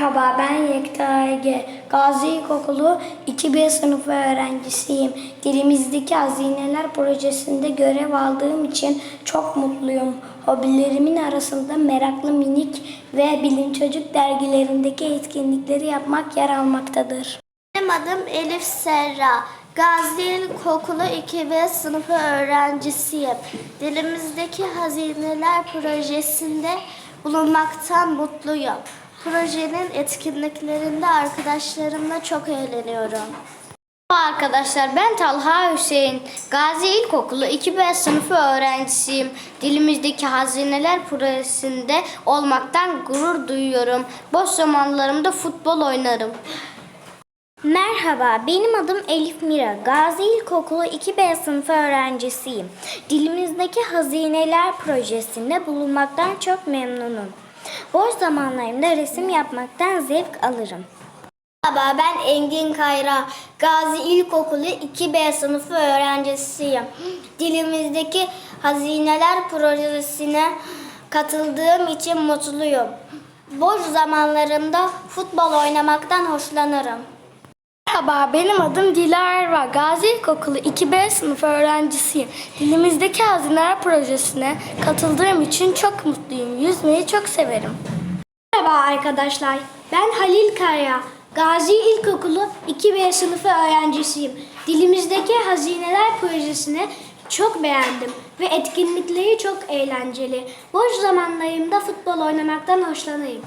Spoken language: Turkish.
Merhaba ben Yekta Ege. Gazi İlkokulu 2B sınıfı öğrencisiyim. Dilimizdeki Hazineler projesinde görev aldığım için çok mutluyum. Hobilerimin arasında Meraklı Minik ve Bilim Çocuk dergilerindeki etkinlikleri yapmak yer almaktadır. Benim adım Elif Serra. Gazi İlkokulu 2B sınıfı öğrencisiyim. Dilimizdeki Hazineler projesinde bulunmaktan mutluyum. Projenin etkinliklerinde arkadaşlarımla çok eğleniyorum. Merhaba arkadaşlar ben Talha Hüseyin. Gazi İlkokulu 2B sınıfı öğrencisiyim. Dilimizdeki hazineler projesinde olmaktan gurur duyuyorum. Boş zamanlarımda futbol oynarım. Merhaba, benim adım Elif Mira. Gazi İlkokulu 2B sınıfı öğrencisiyim. Dilimizdeki Hazineler projesinde bulunmaktan çok memnunum. Boş zamanlarımda resim yapmaktan zevk alırım. Merhaba ben Engin Kayra. Gazi İlkokulu 2B sınıfı öğrencisiyim. Dilimizdeki Hazineler projesine katıldığım için mutluyum. Boş zamanlarımda futbol oynamaktan hoşlanırım. Merhaba benim adım Dilara Erva. Gazi İlkokulu 2B sınıfı öğrencisiyim. Dilimizdeki Hazineler projesine katıldığım için çok mutluyum. Yüzmeyi çok severim. Merhaba arkadaşlar. Ben Halil Kaya. Gazi İlkokulu 2B sınıfı öğrencisiyim. Dilimizdeki Hazineler projesini çok beğendim ve etkinlikleri çok eğlenceli. Boş zamanlarımda futbol oynamaktan hoşlanırım.